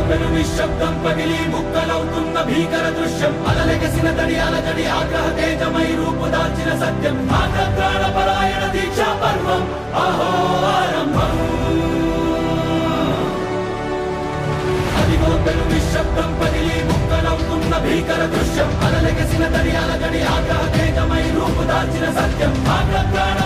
నిశ్శబ్దం పగిలి ముక్కలవుతున్న భీకర దృశ్యం. అలలెగసిన తడి అలజడి ఆగ్రహ తేజమై రూపు దాల్చిన సత్యం. ఆగ్రత్రాణ పరాయణ దీక్షా పర్వం. అహో ఆరంభం. అదిగోతలు నిశ్శబ్దం పగిలి ముక్కలవుతున్న భీకర దృశ్యం. అలలెగసిన తడి అలజడి ఆగ్రహ తేజమై రూపు దాల్చిన సత్యం. ఆగ్రత్రాణ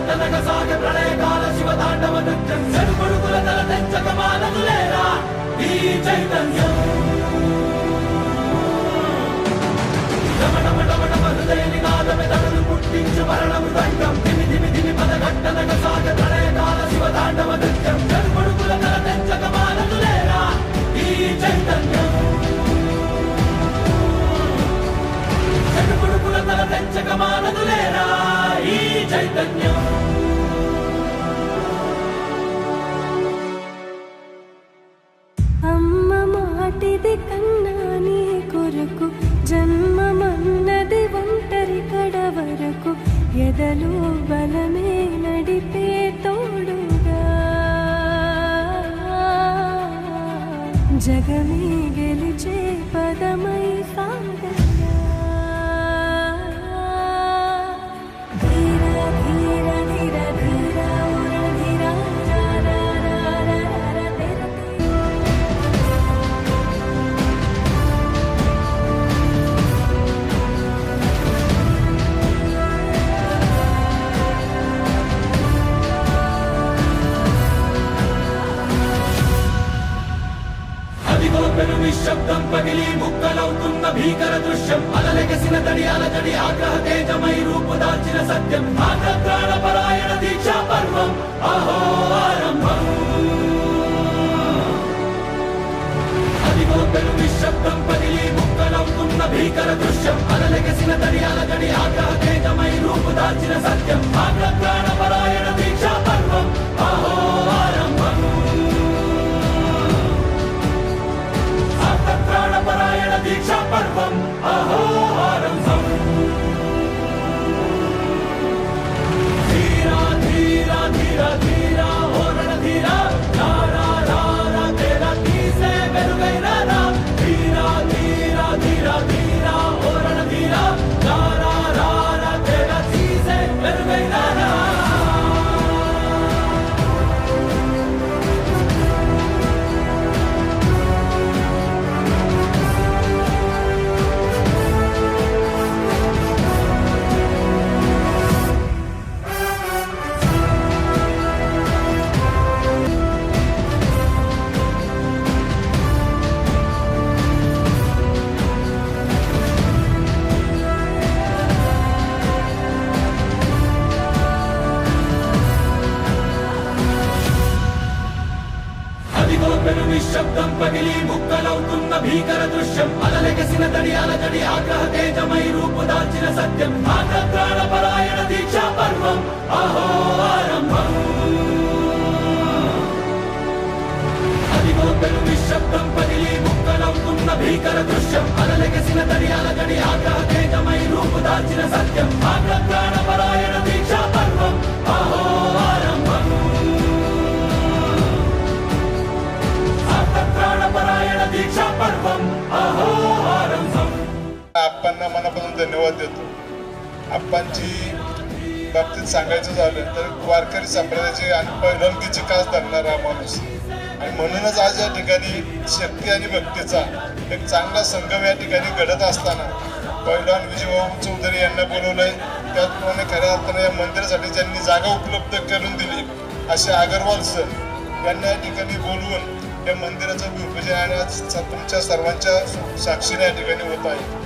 చెత్తనగ సాగ ప్రళయకాల శివ తాండవ నృత్యం చెడు కొడుకుల తల తెచ్చక ఈ చైతన్యం. పుట్టించు మరణము जग में అదిగో నిశ్శబ్దం పగిలి ముక్కలవుతున్న భీకర దృశ్యం. అలలెగసిన తడి అలజడి ఆగ్రహ తేజమై రూపు దాల్చిన సత్యం. ఆగ్రత్రాణ పరాయణ దీక్షా పర్వం. అహో ఆరంభం. అదిగో నిశ్శబ్దం పగిలి ముక్కలవుతున్న భీకర దృశ్యం. అలలెగసిన తడి అలజడి ఆగ్రహ తేజమై రూపు దాల్చిన సత్యం. ఆగ్రత్రాణ పగిలి ముక్కలవుతున్న భీకర దృశ్యం. అలలెగసిన తడి అలజడి ఆగ్రహ తేజమై రూపు దాల్చిన సత్యం. ఆగ్రత్రాణ పరాయణ దీక్షా పర్వం. అహో ఆరంభం. అదిగో పెను నిశ్శబ్దం. పగిలి ముక్కలవుతున్న భీకర దృశ్యం. అలలెగసిన తడి అలజడి ఆగ్రహ धन्यवाद देतो. आप्पांची बाबतीत सांगायचं झालं तर वारकरी संप्रदायाचे आणि पैलवानकीची कास धरणारा हा माणूस. आणि म्हणूनच आज या ठिकाणी शक्ती आणि भक्तीचा एक चांगला संगम या ठिकाणी घडत असताना पैलवान विजयभाऊ चौधरी यांना बोलवलंय. त्याचप्रमाणे खऱ्या अर्थाने या मंदिरासाठी ज्यांनी जागा उपलब्ध करून दिली. असे अगरवाल सर यांना या ठिकाणी बोलवून या मंदिराचं भूमिपूजन आणि आज तुमच्या सर्वांच्या साक्षीने या ठिकाणी होत आहे.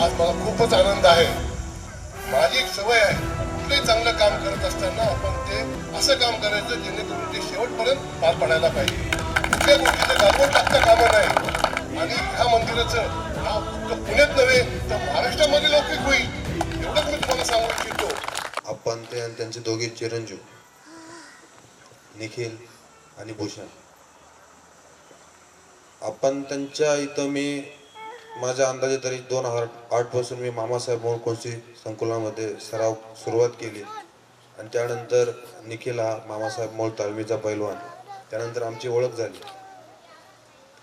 आज मला खूपच आनंद आहे. माझी एक सवय आहे. कुठलंही चांगलं काम करत असताना आपण ते असं काम करायचं जेणेकरून ते शेवटपर्यंत पार पडायला पाहिजे. कुठल्या गोष्टीचं घालवून टाकता कामं नाही आणि ह्या मंदिराचं नाव फक्त पुण्यात नव्हे तर महाराष्ट्रामध्ये लौकिक होईल. एवढंच मी तुम्हाला सांगू इच्छितो. आपण ते आणि त्यांचे दोघे चिरंजीव निखिल आणि भूषण. आपण त्यांच्या इथं मी माझ्या अंदाजे तरी दोन हजार आठपासून मी मामासाहेब मोहोळ संकुलामध्ये सराव सुरुवात केली. आणि त्यानंतर निखिल हा मामासाहेब मोहोळ तालमीचा पैलवान. त्यानंतर आमची ओळख झाली.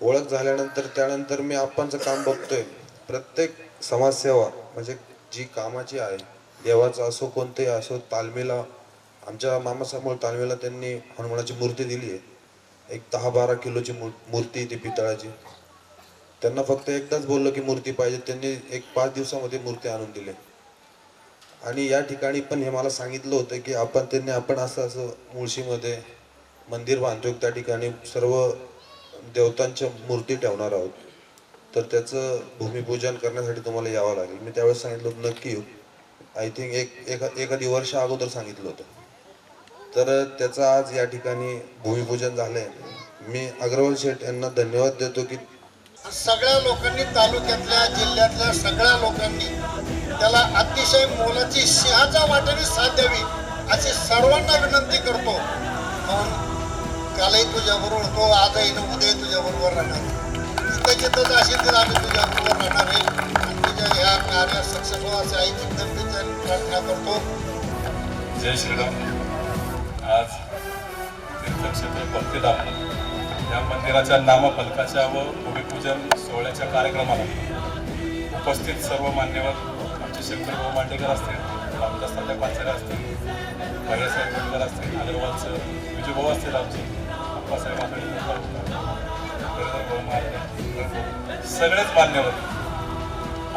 ओळख झाल्यानंतर त्यानंतर मी आपणचं काम बघतोय. प्रत्येक समाजसेवा म्हणजे जी कामाची आहे देवाचं असो कोणतेही असो तालमीला आमच्या मामासाहेब मामासमोर तालमीला त्यांनी हनुमानाची मूर्ती दिली आहे एक दहा बारा किलोची मूर्ती ती पितळाची. त्यांना फक्त एकदाच बोललो की मूर्ती पाहिजे. त्यांनी एक पाच दिवसामध्ये मूर्ती आणून दिली आणि या ठिकाणी पण हे मला सांगितलं होतं की आपण त्यांनी आपण असं असं मुळशीमध्ये मंदिर बांधतो त्या ठिकाणी सर्व देवतांच्या मूर्ती ठेवणार आहोत. तर त्याचं भूमिपूजन करण्यासाठी तुम्हाला यावं लागेल. मी त्यावेळेस सांगितलं होतं नक्की येऊ. आय थिंक एक एका एखादी वर्ष अगोदर सांगितलं होतं. तर त्याचं आज या ठिकाणी भूमिपूजन झालंय. मी अग्रवाल शेठ यांना धन्यवाद देतो की सगळ्या लोकांनी तालुक्यातल्या जिल्ह्यातल्या सगळ्या लोकांनी त्याला अतिशय मोलाची सिंहाच्या वाटेने साथ द्यावी अशी सर्वांना विनंती करतो. म्हणून कालही तुझ्याबरोबर होतो आजही न उद्याही तुझ्याबरोबर राहणार. जिथं जिथं जाशील तर आम्ही तुझ्याबरोबर राहणार आहे. आणि तुझ्या ह्या कार्यात सक्सेस व्हा असे आई चिंतनतेच्या प्रार्थना करतो. जय श्रीराम. आज तीर्थक्षेत्र भक्तिधाम या मंदिराच्या नामफलकाच्या व भूमिपूजन सोहळ्याच्या कार्यक्रमाला उपस्थित सर्व मान्यवर आमचे शंकरभाऊ मांडेकर असतील रामदास तात्या पाचारे असतील भैयासाहेब गोडकर असतील अग्रवाल सर विजयभाऊ असतील आमचे अप्पासाहेब आकडे सगळेच मान्यवर.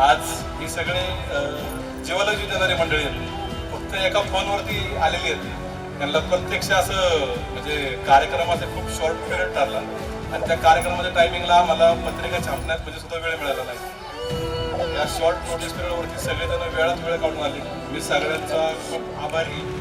आज ही सगळे अं, जी देणारी मंडळी आहेत. फक्त एका फोनवरती आलेली आहेत. त्यांना प्रत्यक्ष असं म्हणजे कार्यक्रमाचा खूप शॉर्ट पिरियड ठरला. आणि त्या कार्यक्रमाच्या टायमिंगला मला पत्रिका छापण्यात म्हणजे सुद्धा वेळ मिळाला नाही. या शॉर्ट नोटीस पिरियडवरती सगळेजण वेळात वेळ काढून आले. मी सगळ्यांचा खूप आभारी.